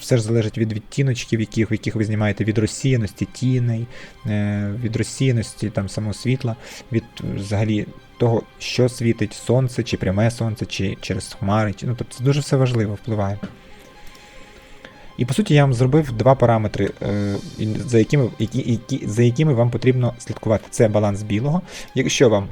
Все ж залежить від відтіночків, яких, яких ви знімаєте, від розсіяності тіней, е, від розсіяності там самого світла, від взагалі того, що світить сонце, чи пряме сонце, чи через хмари. Чи, ну, тобто це дуже все важливо впливає. І по суті я вам зробив два параметри, е, за, якими, які, які, за якими вам потрібно слідкувати. Це баланс білого. Якщо вам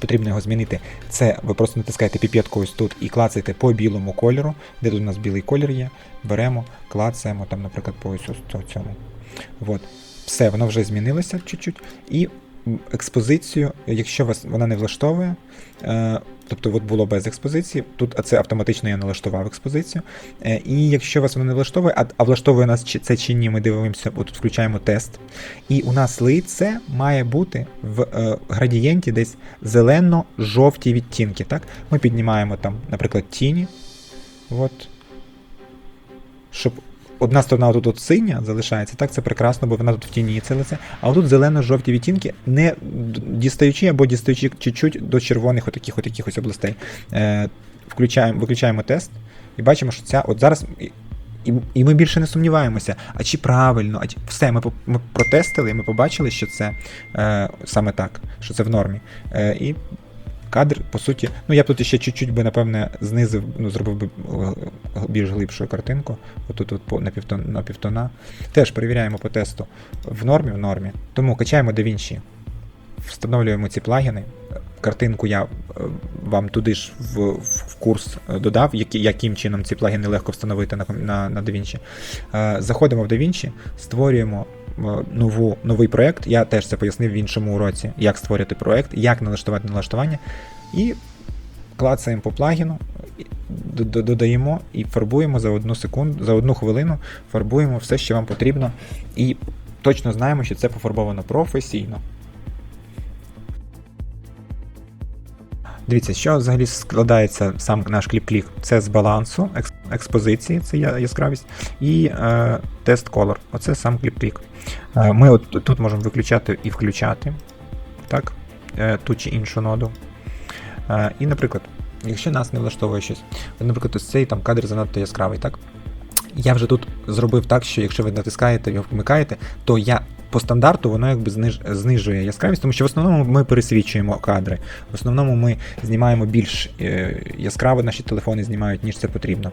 потрібно його змінити, це ви просто натискаєте піпетку ось тут і клацаєте по білому кольору, де тут у нас білий колір є. Беремо, клацаємо там, наприклад, по ось цьому. От. Все, воно вже змінилося чуть-чуть. І експозицію, якщо вас вона не влаштовує, е, тобто от було без експозиції, тут а це автоматично я налаштував експозицію. Е, і якщо вас воно не влаштовує, а, а влаштовує нас чи це чи ні, ми дивимося, отут включаємо тест. І у нас лице має бути в е, градієнті десь зелено-жовті відтінки. Так? Ми піднімаємо там, наприклад, тіні. От. Щоб одна сторона тут от синя залишається, так це прекрасно, бо вона тут в тіні це. А отут зелено-жовті відтінки, не дістаючи або дістаючи чуть-чуть до червоних отаких от якихось областей. Е, включаємо, виключаємо тест і бачимо, що ця от зараз. і- І, і ми більше не сумніваємося, а чи правильно, а чи все, ми, ми протестили, ми побачили, що це е, саме так, що це в нормі. Е, і кадр, по суті, ну я б тут ще чуть-чуть би, напевне, знизив, ну, зробив би е, більш глибшу картинку. Отут от на, півтона, на півтона. Теж перевіряємо по тесту. В нормі, в нормі. Тому качаємо DaVinci, встановлюємо ці плагіни. Картинку я е, вам туди ж в, в курс е, додав, яким чином ці плагіни легко встановити на, на, на DaVinci. Е, Заходимо в DaVinci, створюємо е, нову, новий проект. Я теж це пояснив в іншому уроці, як створити проект, як налаштувати налаштування. І клацаємо по плагіну, додаємо і фарбуємо за одну секунду, за одну хвилину, фарбуємо все, що вам потрібно, і точно знаємо, що це пофарбовано професійно. Дивіться, що взагалі складається сам наш кліп-клік. Це з балансу, експозиції, це яскравість, і е, тест color. Оце сам кліп-клік. Е, ми от тут можемо виключати і включати так, е, ту чи іншу ноду. Е, і, наприклад, якщо нас не влаштовує щось, наприклад, ось цей там кадр занадто яскравий, так? Я вже тут зробив так, що якщо ви натискаєте його вмикаєте, то я по стандарту воно якби зниж, знижує яскравість, тому що в основному ми пересвічуємо кадри. В основному ми знімаємо більш е, яскраво, наші телефони знімають, ніж це потрібно.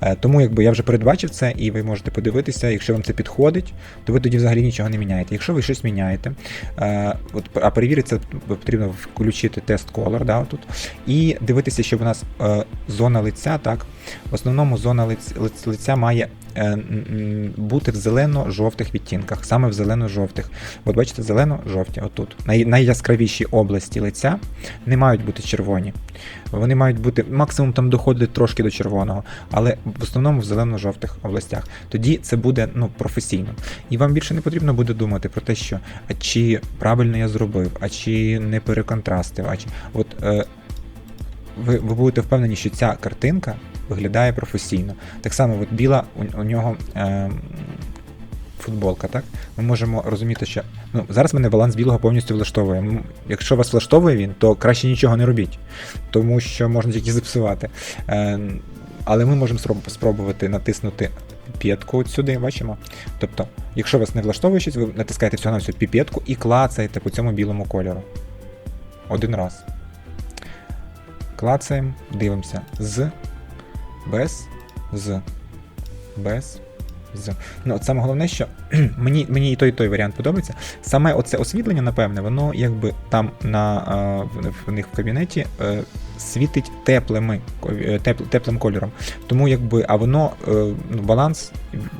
Е, тому якби я вже передбачив це, і ви можете подивитися, якщо вам це підходить, то ви тоді взагалі нічого не міняєте. Якщо ви щось міняєте, е, от, а перевірити це потрібно включити тест color, да, отут, і дивитися, щоб у нас зона лиця, так, в основному зона лиця, лиця має бути в зелено-жовтих відтінках, саме в зелено-жовтих. От бачите, зелено-жовті, отут. Най, найяскравіші області лиця не мають бути червоні. Вони мають бути максимум там доходить трошки до червоного, але в основному в зелено-жовтих областях. Тоді це буде ну, професійно. І вам більше не потрібно буде думати про те, що а чи правильно я зробив, а чи не переконтрастив, а чи от. Е, ви, ви будете впевнені, що ця картинка виглядає професійно. Так само, от біла у, у нього е, футболка, так? Ми можемо розуміти, що ну, зараз мене баланс білого повністю влаштовує. Якщо вас влаштовує він, то краще нічого не робіть, тому що можна тільки зіпсувати. Е, але ми можемо спроб- спробувати натиснути піпетку от сюди, бачимо. Тобто, якщо вас не влаштовує щось, ви натискаєте всього на всю піпетку і клацаєте по цьому білому кольору. Один раз. Клацаємо, дивимося з, без, з, без, з. Ну, от саме головне, що мені, мені і той, і той варіант подобається. Саме оце освітлення, напевне, воно якби там на, в, в них в кабінеті е, світить теплими, е, тепл, теплим кольором. Тому якби, а воно е, ну, баланс,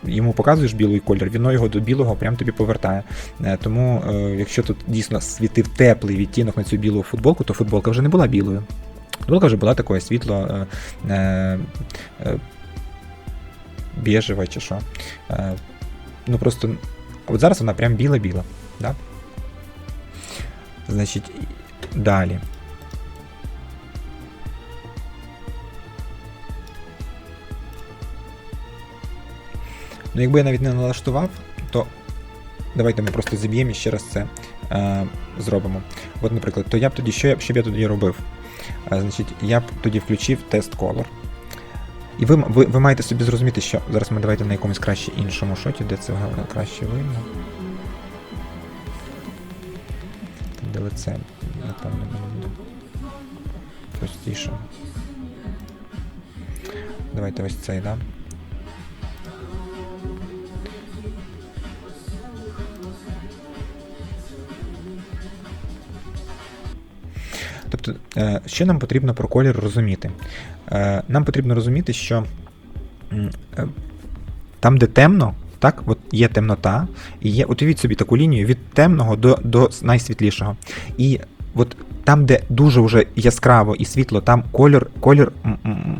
йому показуєш білий колір, воно його до білого прям тобі повертає. Тому, якщо тут дійсно світив теплий відтінок на цю білу футболку, то футболка вже не була білою. Футболка вже була такою світло. Е, е, е, біжева чи що. Е, ну просто. От зараз вона прям біла-біла. Да? Значить, далі. Ну, якби я навіть не налаштував, то давайте ми просто зіб'ємо і ще раз це е, зробимо. От, наприклад, то я б тоді, що я, що б я тоді робив? Значить, я б тоді включив тест color. І ви, ви, ви маєте собі зрозуміти, що зараз ми давайте на якомусь краще іншому шоті, де це краще видно. Там, Де лице, напевно, простіше. Давайте ось цей, да? Тобто, що нам потрібно про колір розуміти? Е, Нам потрібно розуміти, що е, там, де темно, так, от є темнота, і є, уявіть собі таку лінію від темного до, до найсвітлішого. І от там, де дуже вже яскраво і світло, там колір, колір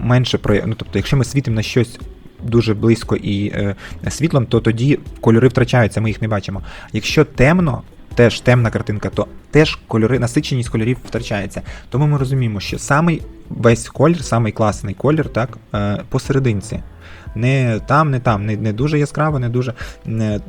менше прояв... Ну, тобто, якщо ми світимо на щось дуже близько і е, світлом, то тоді кольори втрачаються, ми їх не бачимо. Якщо темно, теж темна картинка, то теж кольори, насиченість кольорів втрачається. Тому ми розуміємо, що самий весь колір, самий класний колір, так, е, посерединці. Не там, не там, не, не дуже яскраво, не дуже. Не,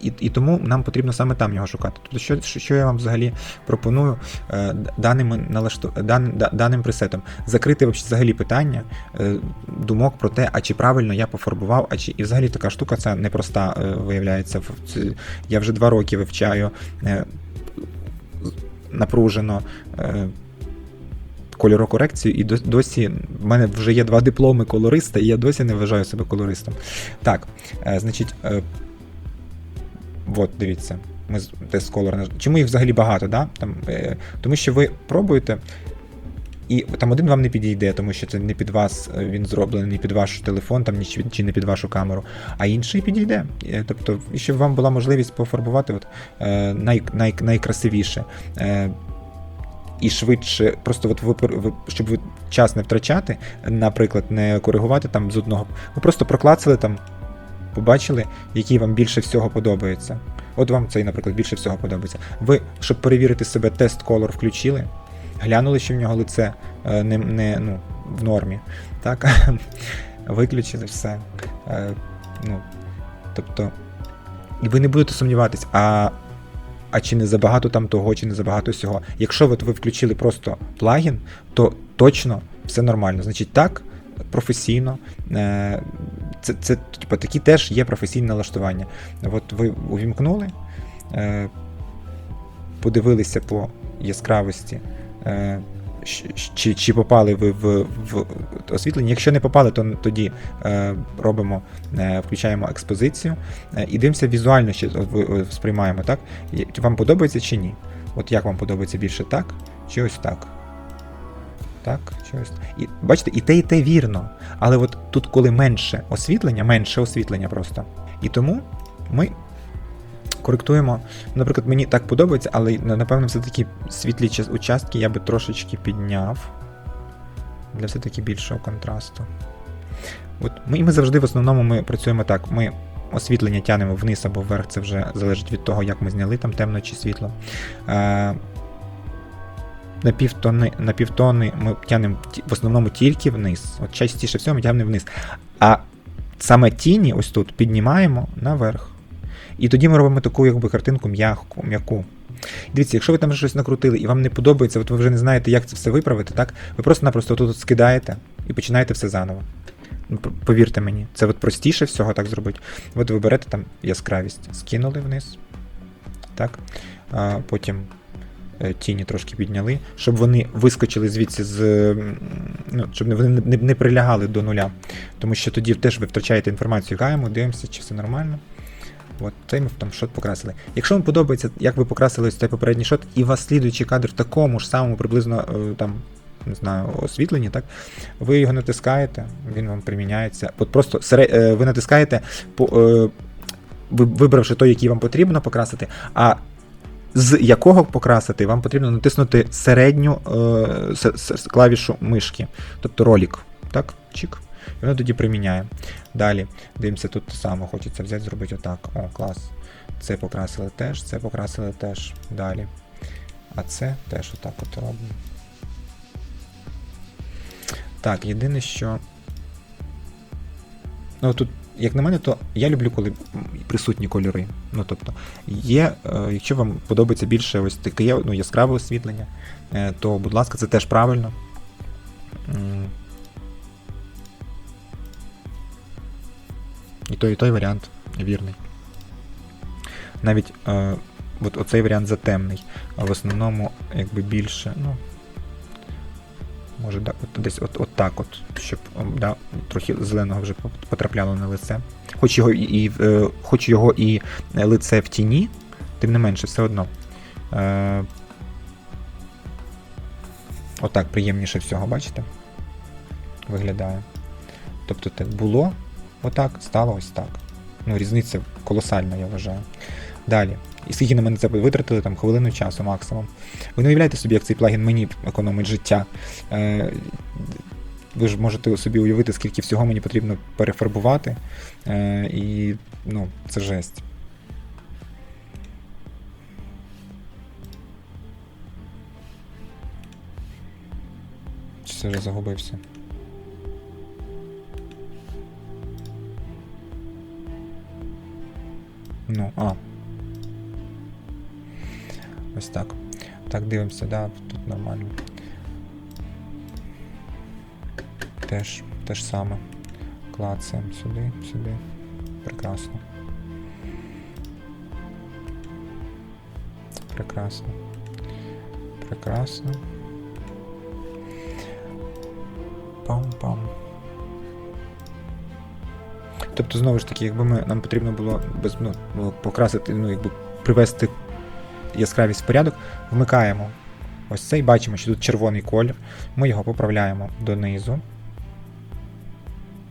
і, і тому нам потрібно саме там його шукати. Тобто, що, що, я вам взагалі пропоную е, даними налашту, дан, да- даним пресетом? Закрити взагалі питання е, думок про те, а чи правильно я пофарбував, а чи і взагалі така штука ця непроста е, виявляється. Я вже два роки вивчаю напружено. Кольорокорекцію, і досі в мене вже є два дипломи колориста, і я досі не вважаю себе колористом. Так, значить, от, дивіться, ми тест колор. Чому їх взагалі багато? Да? Там, е, тому що ви пробуєте, і там один вам не підійде, тому що це не під вас е, він зроблений, не під ваш телефон, там, чи- не під вашу камеру, а інший підійде. Е, Тобто, щоб вам була можливість пофарбувати от, е, най, най, найкрасивіше. Е, і швидше, просто от ви, щоб ви час не втрачати, наприклад, не коригувати там з одного. Ви просто проклацали там, побачили, який вам більше всього подобається. От вам цей, наприклад, більше всього подобається. Ви, щоб перевірити себе, тест колор включили, глянули, що в нього лице е, не, не ну, в нормі. Так? Виключили все. Е, ну, тобто, і ви не будете сумніватись, а, а чи не забагато там того, чи не забагато всього. Якщо от ви включили просто плагін, то точно все нормально. Значить, так, професійно. Е, це, це типу, такі теж є професійне налаштування. От ви увімкнули, е, подивилися по яскравості. Е, чи, чи попали ви в, в освітлення. Якщо не попали, то тоді робимо, включаємо експозицію і дивимося візуально, ви сприймаємо, так? Вам подобається чи ні? От як вам подобається більше так, чи ось так? Так, чи ось І бачите, і те, і те вірно. Але от тут, коли менше освітлення, менше освітлення просто. І тому ми коректуємо. Наприклад, мені так подобається, але напевно, все-таки світлі участки я би трошечки підняв для все-таки більшого контрасту. От ми, ми завжди в основному ми працюємо так. Ми освітлення тянемо вниз або вверх, це вже залежить від того, як ми зняли там темно чи світло. Е, на півтони, на півтони ми тянемо ті- в основному тільки вниз. От частіше всього ми тягнемо вниз. А саме тіні ось тут піднімаємо наверх. І тоді ми робимо таку якби картинку м'яку. м'яку. Дивіться, якщо ви там щось накрутили і вам не подобається, от ви вже не знаєте, як це все виправити, так? Ви просто-напросто тут скидаєте і починаєте все заново. Ну, Повірте мені, це от простіше всього так зробити. От ви берете там яскравість, скинули вниз. Так. А, потім тіні трошки підняли, щоб вони вискочили звідси з. Ну, щоб вони не, не, прилягали до нуля. Тому що тоді теж ви втрачаєте інформацію. Гаємо, дивимося, чи все нормально. От цей ми там шот покрасили. Якщо вам подобається, як ви покрасили ось цей попередній шот, і вас слідуючий кадр в такому ж самому приблизно е, там. Не знаю, освітленні, так? Ви його натискаєте, він вам приміняється. От просто сере- е, ви натискаєте, по, е, вибравши той, який вам потрібно покрасити, а з якого покрасити, вам потрібно натиснути середню е, клавішу мишки, тобто ролик. Так, чик. І воно тоді приміняє. Далі дивимося, тут саме хочеться взяти, зробити отак. О, клас. Це покрасили теж, це покрасили теж. Далі. А це теж отак от робимо. Так, єдине, що. Ну, тут, як на мене, то я люблю, коли присутні кольори. Ну, тобто, є, е, якщо вам подобається більше ось таке ну, яскраве освітлення, е, то, будь ласка, це теж правильно. І той, і той варіант вірний. Навіть е, от оцей варіант затемний, а в основному якби більше, ну. Може, да, от, десь от, от так от, щоб да, трохи зеленого вже потрапляло на лице. Хоч його і, і, е, хоч його і лице в тіні, тим не менше, все одно. Е, отак приємніше всього, бачите? Виглядає. Тобто так було отак, стало ось так. Ну, різниця колосальна, я вважаю. Далі. І скільки на мене це витратили, там хвилину часу максимум. Ви не уявляєте собі, як цей плагін мені економить життя. Е, ви ж можете собі уявити, скільки всього мені потрібно перефарбувати. Е, і ну, це жесть. Чи вже загубився? Ну, а. Ось так. Так, дивимося, да, тут нормально. Теж, те ж саме. Клацаємо сюди, сюди. Прекрасно. Прекрасно. Прекрасно. Пам-пам. Тобто, знову ж таки, якби ми, нам потрібно було без, ну, покрасити, ну, якби привести яскравість в порядок, вмикаємо ось цей, бачимо, що тут червоний колір. Ми його поправляємо донизу.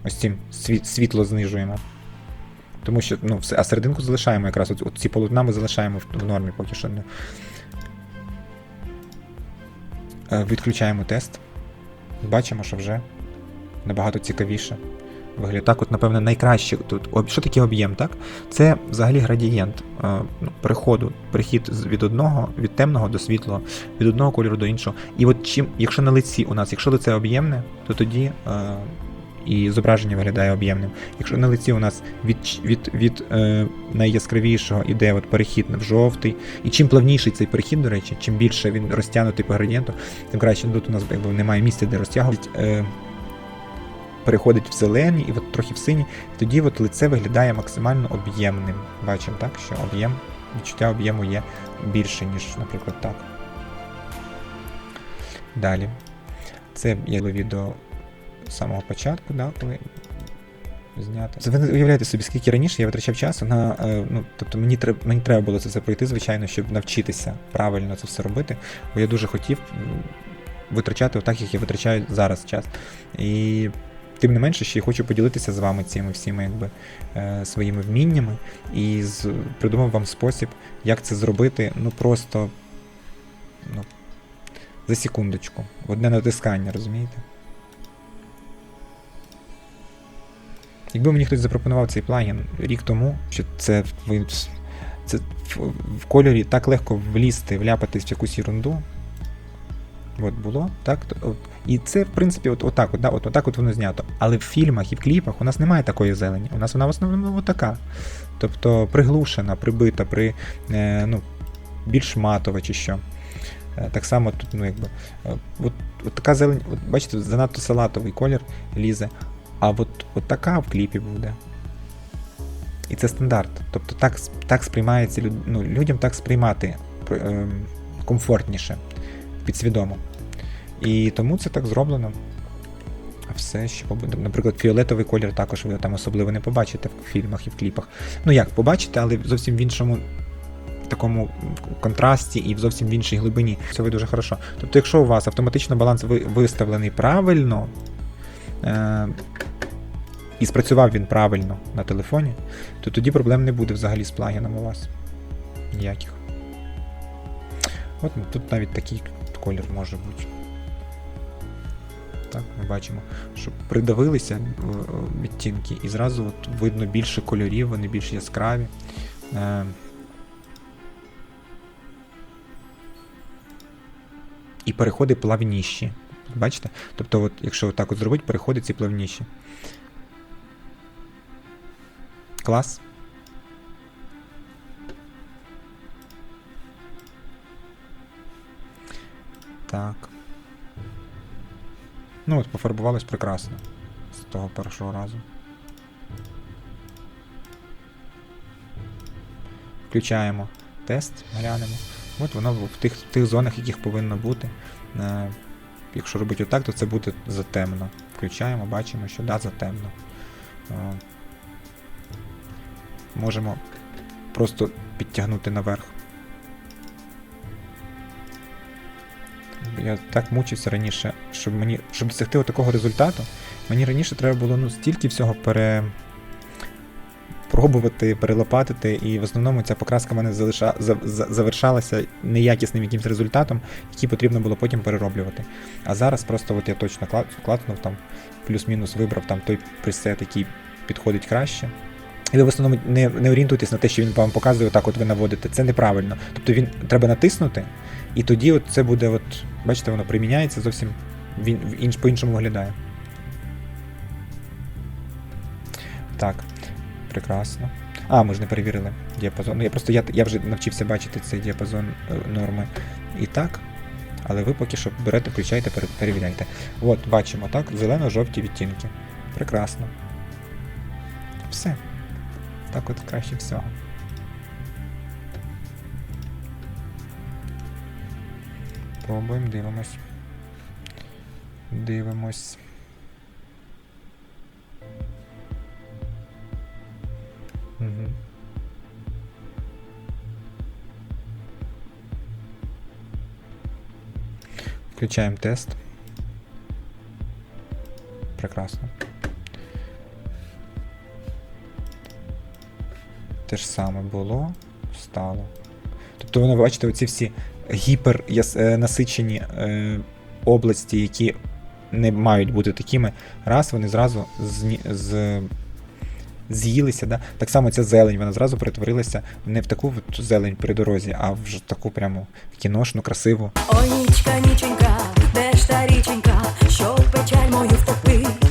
Ось цим світло знижуємо. Тому що, ну, а серединку залишаємо якраз от, ці полотна ми залишаємо в, нормі поки що. Не. Відключаємо тест. Бачимо, що вже набагато цікавіше виглядає. Так, от, напевно, найкраще тут. Що таке об'єм, так? Це взагалі градієнт е, ну, переходу, перехід від одного, від темного до світлого, від одного кольору до іншого. І от чим, якщо на лиці у нас, якщо лице об'ємне, то тоді. Е, і зображення виглядає об'ємним. Якщо на лиці у нас від, від, від е, найяскравішого іде от перехід в жовтий, і чим плавніший цей перехід, до речі, чим більше він розтягнутий по градієнту, тим краще Ну, тут у нас якби, немає місця, де розтягувати. Е, переходить в зелені і от трохи в синій, тоді от лице виглядає максимально об'ємним. Бачимо, так, що об'єм, відчуття об'єму є більше, ніж, наприклад, так. Далі. Це є відео з самого початку, да, коли знято. Ви уявляєте собі, скільки раніше я витрачав часу на. е, Ну, тобто мені треба, мені треба було це все пройти, звичайно, щоб навчитися правильно це все робити. Бо я дуже хотів витрачати отак, як я витрачаю зараз час. І тим не менше, ще й хочу поділитися з вами цими всіми якби, е, своїми вміннями і з, придумав вам спосіб, як це зробити, ну просто ну, за секундочку. Одне натискання, розумієте? Якби мені хтось запропонував цей плагін рік тому, що це, це в кольорі так легко влізти, вляпатись в якусь ерунду. От було, так? І це, в принципі, от, отак, от, да, от, отак от воно знято. Але в фільмах і в кліпах у нас немає такої зелені. У нас вона в основному отака. Тобто приглушена, прибита, при, е, ну, більш матова чи що. Е, Так само тут, ну якби. е, От, от така зелень, от, бачите, занадто салатовий колір лізе. А от, от така в кліпі буде. І це стандарт. Тобто так, так сприймається ну, людям так сприймати пр- ем, комфортніше, підсвідомо. І тому це так зроблено. А все, що побу- наприклад, фіолетовий колір також ви там особливо не побачите в фільмах і в кліпах. Ну як, побачите, але зовсім в іншому такому контрасті і в зовсім в іншій глибині. Це ви дуже хорошо. Тобто, якщо у вас автоматично баланс виставлений правильно, е- і спрацював він правильно на телефоні, то тоді проблем не буде взагалі з плагіном у вас. Ніяких. От тут навіть такий колір може бути. Так, ми бачимо, що придавилися е, відтінки, і зразу от видно більше кольорів, вони більш яскраві. Е, І переходи плавніші. Бачите? Тобто, от, якщо так от зробити, переходи ці плавніші. Клас. Так. Ну от пофарбувалось прекрасно з того першого разу. Включаємо тест, глянемо. От воно в тих в тих зонах, яких повинно бути. Е, Якщо робити отак, то це буде затемно. Включаємо, бачимо, що да, затемно. Е, можемо просто підтягнути наверх. Я так мучився раніше, щоб мені, щоб досягти такого результату, мені раніше треба було ну, стільки всього пере... пробувати, перелопатити, і в основному ця покраска в мене залиша... за... за- завершалася неякісним якимось результатом, який потрібно було потім перероблювати. А зараз просто от я точно кла- клацнув там, плюс-мінус вибрав там той пресет, який підходить краще. І ви в основному не, не орієнтуйтесь на те, що він вам показує, так от ви наводите. Це неправильно. Тобто він треба натиснути, і тоді от це буде, от, бачите, воно приміняється зовсім інш, по-іншому виглядає. Так, прекрасно. А, ми ж не перевірили діапазон. Ну, я просто я, я вже навчився бачити цей діапазон е, норми і так. Але ви поки що берете, включайте, перевіряйте. От, бачимо, так, зелено-жовті відтінки. Прекрасно. Все. Так от краще всього. Пробуємо, дивимось. Дивимось. Угу. Включаємо тест. Прекрасно. Те ж саме було, стало. Тобто воно, бачите, оці всі гіпер е, області, які не мають бути такими, раз вони зразу з, з'їлися. Да? Так само ця зелень, вона зразу перетворилася не в таку зелень при дорозі, а в таку прямо кіношну, красиву. Нічка, ніченька, де ж та річенька, що печаль мою втопить?